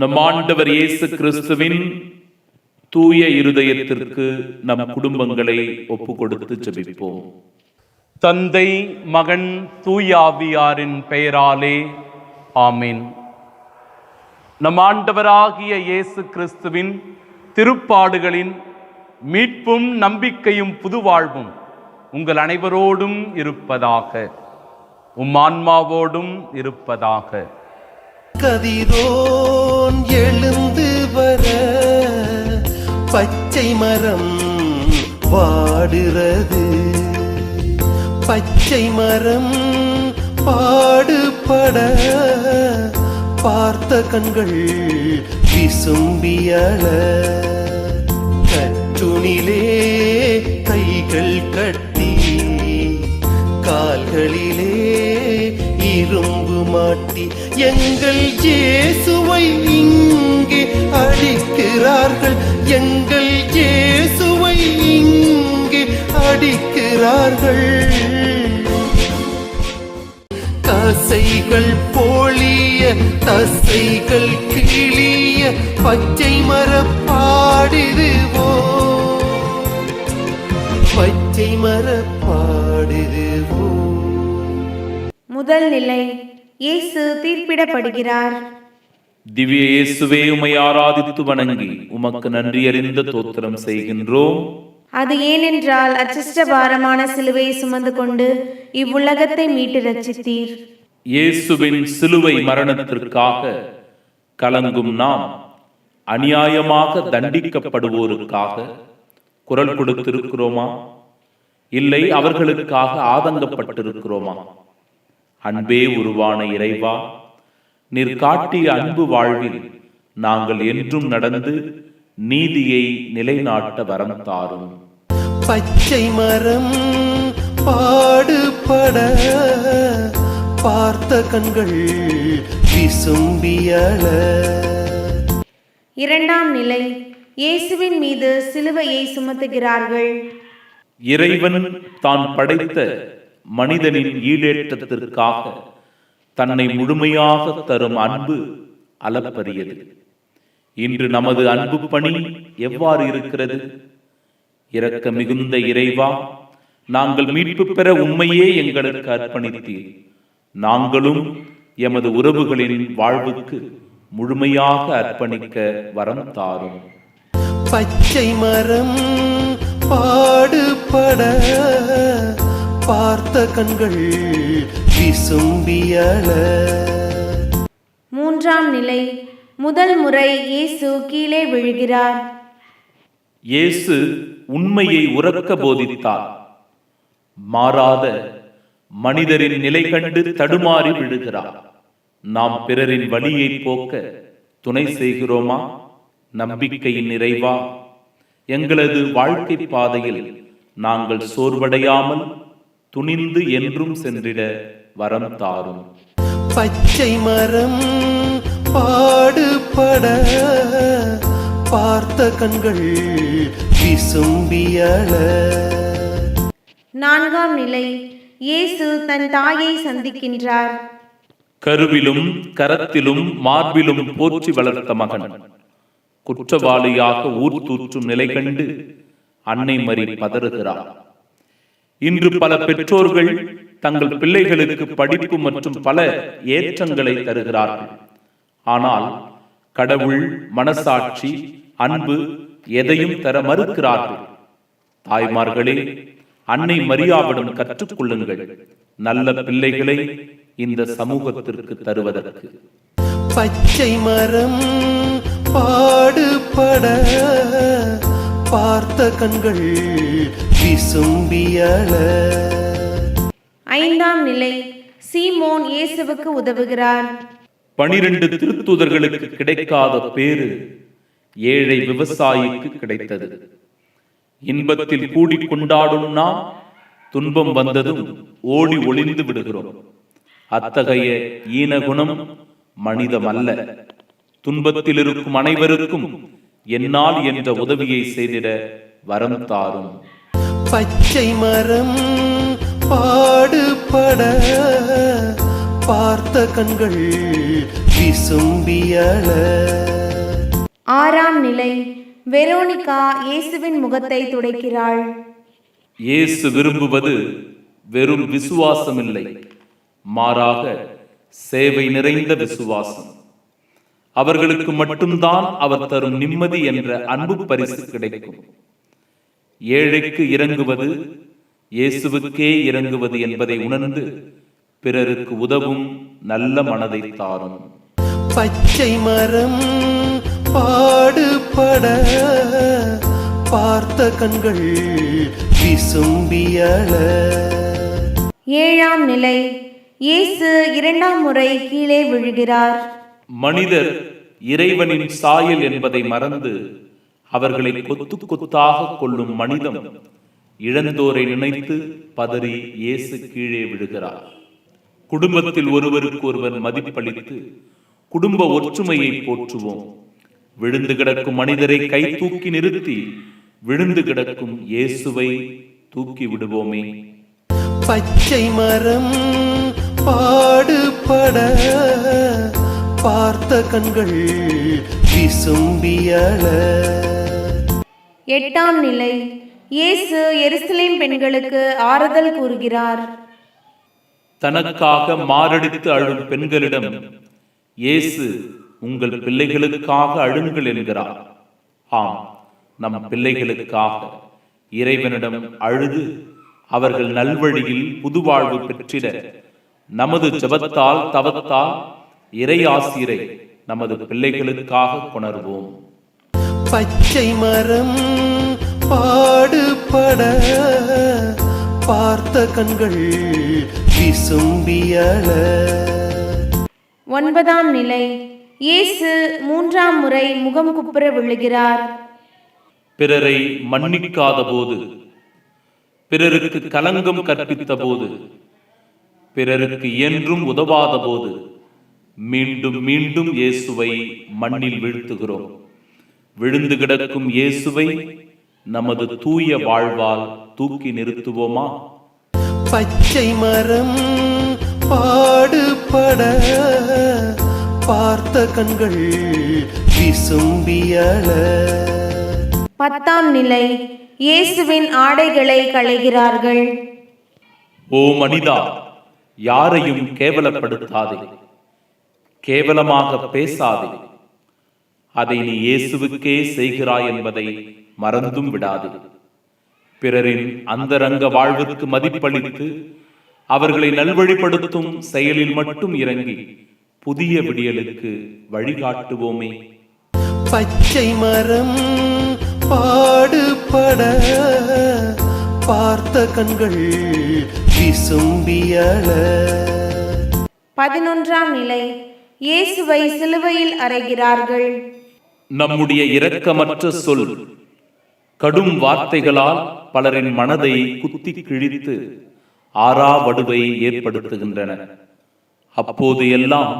நம் ஆண்டவர் இயேசு கிறிஸ்துவின் தூய இருதயத்திற்கு நம் குடும்பங்களை ஒப்பு கொடுத்து ஜபிப்போம். தந்தை மகன் தூயாவியாரின் பெயராலே ஆமீன். நம் ஆண்டவராகிய இயேசு கிறிஸ்துவின் திருப்பாடுகளின் மீட்பும் நம்பிக்கையும் புதுவாழ்வும் உங்கள் அனைவரோடும் இருப்பதாக உம் ஆன்மாவோடும் இருப்பதாக. கதிரோன் எழுந்து வர பச்சை மரம் பாடுறது. பச்சை மரம் பாடுபட பார்த்த கண்கள் விசும்பியல கற்றுணிலே கைகள் கட்டி கால்களிலே இரும்பு மாட்டி எங்கள் ஜேசுவை இங்கே அடிக்கிறார்கள். எங்கள் ஜேசுவை இங்கே அடிக்கிறார்கள். தசைகள் போலிய தசைகள் கிளிய பச்சை மரப்பாடிதுவோ பச்சை மரப்பாடிதுவோ முதல் நிலை இயேசு தீர்ப்பிடப்படுகிறார். திவ்ய இயேசுவே உமை ஆராதித்து வணங்கி உமக்கு நன்றி அறிந்த தோத்திரம் செய்கின்றோம். அது ஏனென்றால் அச்சிஷ்ட பாரமான சிலுவையை சுமந்து கொண்டு இவ்வுலகத்தை மீட்டு ரட்சித்தீர். இயேசுவின் சிலுவை மரணத்திற்காக கலங்கும் நாம் அநியாயமாக தண்டிக்கப்படுவோருக்காக குரல் கொடுத்திருக்கிறோமா? இல்லை அவர்களுக்காக ஆதங்கப்பட்டிருக்கிறோமா? அன்பே உருவான இறைவா நீர் காட்டிய அன்பு வாழ்வில் நாங்கள் என்றும் நடந்து நீதியை நிலைநாட்ட வரம் தாரும். பச்சை மரம் பாடுபட பார்த்த கண்கள் விசும்பியள. இரண்டாம் நிலை இயேசுவின் மீது சிலுவையை சுமத்துகிறார்கள். இறைவன் தான் படைத்த மனிதனின் ஈடேற்றத்திற்காக தன்னை முழுமையாக தரும் அன்பு அளப்பரியது. இன்று நமது அன்பு பணி எவ்வாறு இருக்கிறது? இறக்க மிகுந்த இறைவா நாங்கள் மீட்பு பெற உண்மையே எங்களுக்கு அர்ப்பணித்தீர். நாங்களும் எமது உறவுகளின் வாழ்வுக்கு முழுமையாக அர்ப்பணிக்க வரம் தாரும். பச்சை மரம் பாடுபட பார்த்த கண்கள் விசும்பியள மூன்றாம் நிலை முதல் முறை இயேசு கீழே விழுகிறார். இயேசு உண்மையை உறக்க போதித்தார். மாறாத மனிதரின் நிலை கண்டு தடுமாறி விழுகிறார். நாம் பிறரின் வழியை போக்க துணை செய்கிறோமா? நம்பிக்கையின் நிறைவா? எங்களது வாழ்க்கை பாதையில் நாங்கள் சோர்வடையாமல் துணிந்து என்றும் சென்றிட வரம் தாரும். பச்சை மரம் பாடுபட பார்த்த கண்கள் விசும்பியள நான்காம் நிலை இயேசு தன் தாயை சந்திக்கின்றார். கருவிலும் கரத்திலும் மார்பிலும் போற்றி வளர்த்த மகன். குற்றவாளியாக ஊர் தூற்றும் நிலை கண்டு அன்னை மறி பதறுகிறார். இன்று பல பெற்றோர்கள் தங்கள் பிள்ளைகளுக்கு படிப்பு மற்றும் பல ஏற்றங்களை தருகிறார்கள். ஆனால் கடவுள் மனசாட்சி அன்பு எதையும் தர மறுக்கிறார்கள். தாய்மார்களே அன்னை மரியாவிடம் கற்றுக்கொள்ளுங்கள். நல்ல பிள்ளைகளை இந்த சமூகத்திற்கு தருவதற்கு. பச்சை மரம் பாடுபட பார்த்த கண்கள் விசும்பியள ஐந்தாம் நிலை சீமோன் இயேசுவுக்கு உதவுகிறார் பனிரெண்டு திருத்தூதர்களுக்கு கிடைக்காத பேரு ஏழை விவசாயிக்கு கிடைத்தது. இன்பத்தில் கூடி கொண்டாடும் நாம் துன்பம் வந்ததும் ஓடி ஒளிந்து விடுகிறோம். அத்தகைய ஈனகுணம் மனிதமல்ல. துன்பத்தில் இருக்கும் அனைவருக்கும் என்னால் என்ற உதவியை செய்திட வரம் தாரும். பச்சை மரம் பாடுபட பார்த்த கண்கள் விசும்பியள ஆறாம் நிலை வெரோனிகா இயேசுவின் முகத்தை துடைக்கிறாள். இயேசு விரும்புவது வெறும் விசுவாசமில்லை மாறாக சேவை நிறைந்த விசுவாசம். அவர்களுக்கு மட்டும்தான் அவர் தரும் நிம்மதி என்ற அன்பு பரிசு கிடைக்கும். ஏழைக்கு இறங்குவது இயேசுவுக்கே இறங்குவது என்பதை உணர்ந்து பிறருக்கு உதவும் நல்ல மனதை தாரும். பச்சை மரம் பாடுபட பார்த்த கண்கள் விசும்பியள ஏழாம் நிலை இயேசு இரண்டாம் முறை கீழே விழுகிறார். மனிதர் இறைவனின் சாயல் என்பதை மறந்து அவர்களை கொத்து கொத்தாக கொள்ளும் மனிதம் இழந்தோரை நினைத்து பதறி இயேசு கீழே விழுகிறார். குடும்பத்தில் ஒருவருக்கு ஒருவர் மதிப்பளித்து குடும்ப ஒற்றுமையை போற்றுவோம். விழுந்து கிடக்கும் மனிதரை கை தூக்கி நிறுத்தி விழுந்து கிடக்கும் இயேசுவை தூக்கி விடுவோமே. பச்சை மரம் பாடுபட பார்த்த கண்கள் எட்டாம் நிலை. இயேசு எருசலேம் பெண்களுக்கு ஆறுதல் கூறுகிறார். தனக்காக மாரடித்து அழும் பெண்களிடம் இயேசு உங்கள் பிள்ளைகளுக்காக அழுங்கள் என்கிறார். ஆம் நம் பிள்ளைகளுக்காக. இறைவனிடம் அழுது அவர்கள் நல்வழியில் புதுவாழ்வு பெற்றிட நமது ஜெபத்தால் தவத்தால் இறை ஆசிரை நமது பிள்ளைகளுக்காக கொணர்வோம். பச்சை மரம் பாடுபட பார்த்த கண்கள் விசும்பியள. ஒன்பதாம் நிலை இயேசு மூன்றாம் முறை முகம் குப்புற விழுகிறார். பிறரை மன்னிக்காத போது பிறருக்கு கலங்கம் கற்பித்த போது பிறருக்கு என்றும் உதவாத போது மீண்டும் மீண்டும் இயேசுவை மண்ணில் வீழ்த்துகிறோம். விழுந்து கிடக்கும் இயேசுவை நமது தூய வாழ்வால் தூக்கி நிறுத்துவோமா? பச்சை மரம் பாடுபட பார்த்த கண்கள் விசும்பியள. பத்தாம் நிலை இயேசுவின் ஆடைகளை களைகிறார்கள். ஓ மனிதா யாரையும் கேவலப்படுத்தாதே. கேவலமாக பேசாதே. அதை நீ இயேசுவுக்கே செய்கிறாய் என்பதை மறந்தும் விடாதே. பிறரின் அந்தரங்க வாழ்விற்கு மதிப்பளித்து அவர்களை நல்வழிப்படுத்தும் செயலில் மட்டும் இறங்கி புதிய விடியலுக்கு வழிகாட்டுவோமே. பச்சை மரம் பாடுபட பார்த்த கண்கள் விசும்பியள. பதினொன்றாம் நிலை. இயேசுவை சிலுவையில் அறைகிறார்கள். நம்முடைய இரக்கமற்ற சொல் கடும் வார்த்தைகளால் பலரின் மனதை குத்தி கிழித்து ஆறாவடுவை ஏற்படுத்துகின்றன. அப்போது எல்லாம்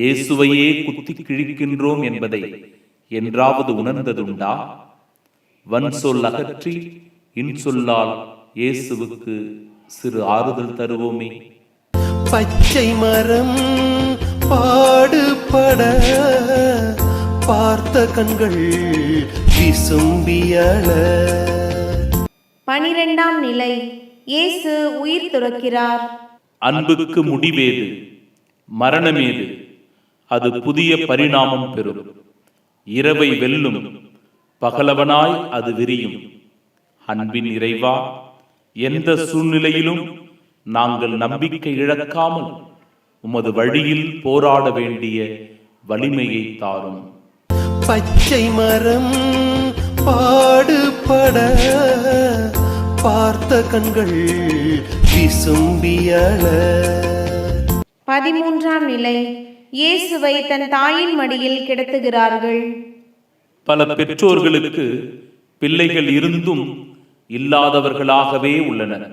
இயேசுவையே குத்தி கிழிக்கின்றோம் என்பதை என்றாவது உணர்ந்ததுண்டா? வன் சொல் அகற்றி இன்சொல்லால் இயேசுவுக்கு சிறு ஆறுதல் தருவோமே. பச்சை மரம் பாடுபட பார்த்த கண்கள் விசும்பியள பனிரெண்டாம் நிலை இயேசு உயிர் துறக்கிறார். அன்புக்கு முடிவேது மரணமேது அது புதிய பரிணாமம் பெறும். இரவை வெல்லும் பகலவனாய் அது விரியும். அன்பின் இறைவா எந்த சூழ்நிலையிலும் நாங்கள் நம்பிக்கை இழக்காமல் உமது வழியில் போராட வேண்டிய வலிமையை தாரும். பச்சை மரம் பாடுபட பார்த்த கண்கள் பதிமூன்றாம் நிலை இயேசுவை தன் தாயின் மடியில் கிடத்துகிறார்கள். பல பெற்றோர்களுக்கு பிள்ளைகள் இருந்தும் இல்லாதவர்களாகவே உள்ளனர்.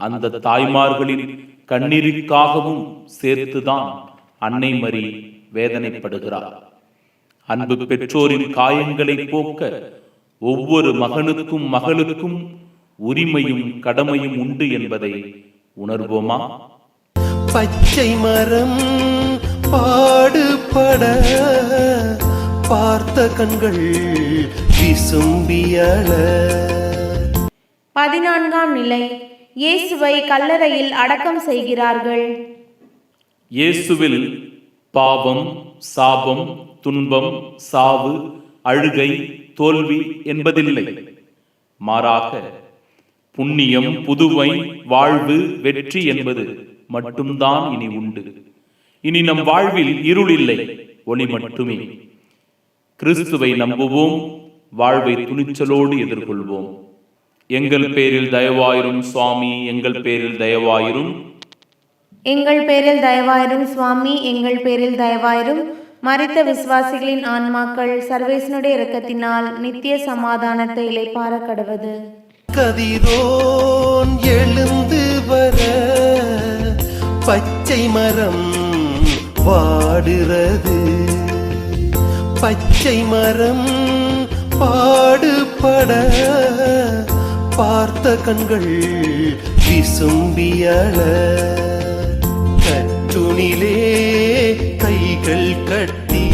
அந்த தாய்மார்களின் கண்ணீருக்காகவும் சேர்த்துதான் அன்னை மரி வேதனைப்படுகிறார் அன்பு பெற்றோரின் காயங்களை போக்க ஒவ்வொரு மகனுக்கும் மகளுக்கும் உரிமையும் கடமையும் உண்டு என்பதை உணர்வோமா? பச்சை மரம் பாடுபட பார்த்த கண்கள் விசும்பியள பதினான்காம் நிலை. இயேசுவை கல்லறையில் அடக்கம் செய்கிறார்கள். இயேசுவில் பாவம் சாபம் துன்பம் சாவு அழுகை தோல்வி என்பதில்லை. மாறாக புண்ணியம் புதுமை வாழ்வு வெற்றி என்பது மட்டும்தான் இனி உண்டு. இனி நம் வாழ்வில் இருள் இல்லை ஒளி மட்டுமே. கிறிஸ்துவை நம்புவோம் வாழ்வை துணிச்சலோடு எதிர்கொள்வோம். எங்கள் பேரில் தயவாயிரும் சுவாமி எங்கள் பேரில் தயவாயிரும். எங்கள் பேரில் தயவாயிரும் சுவாமி எங்கள் பேரில் தயவாயிரும். மரித்த விசுவாசிகளின் ஆன்மாக்கள் சர்வேசனுடைய இரக்கத்தினால் நித்திய சமாதானத்தை இளைப்பார கடவது. கதிரோன் எழுந்து வர பச்சை மரம் வாடுறது பச்சை மரம் பாடுபட பார்த்த கண்கள் விசும்பியல கட்டுணிலே கைகள் கட்டி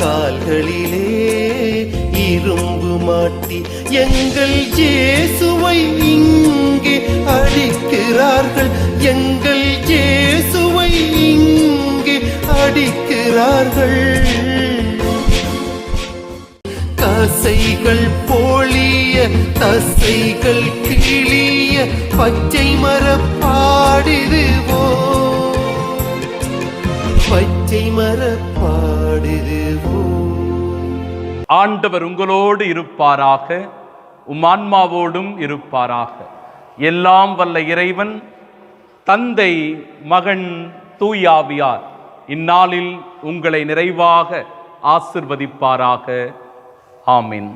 கால்களிலே இரும்பு மாட்டி எங்கள் ஜேசுவை இங்கே அடிக்கிறார்கள். எங்கள் ஜேசுவை இங்கே அடிக்கிறார்கள். கசைகள் போலிய தசைகள் கிளிய பச்சை மரப்பாடிதுவோ பச்சை மரப்பாடிதுவோ ஆண்டவர் உங்களோடு இருப்பாராக உமான்மாவோடும் இருப்பாராக. எல்லாம் வல்ல இறைவன் தந்தை மகன் தூயாவியார் இந்நாளில் உங்களை நிறைவாக ஆசிர்வதிப்பாராக. ஆமென்.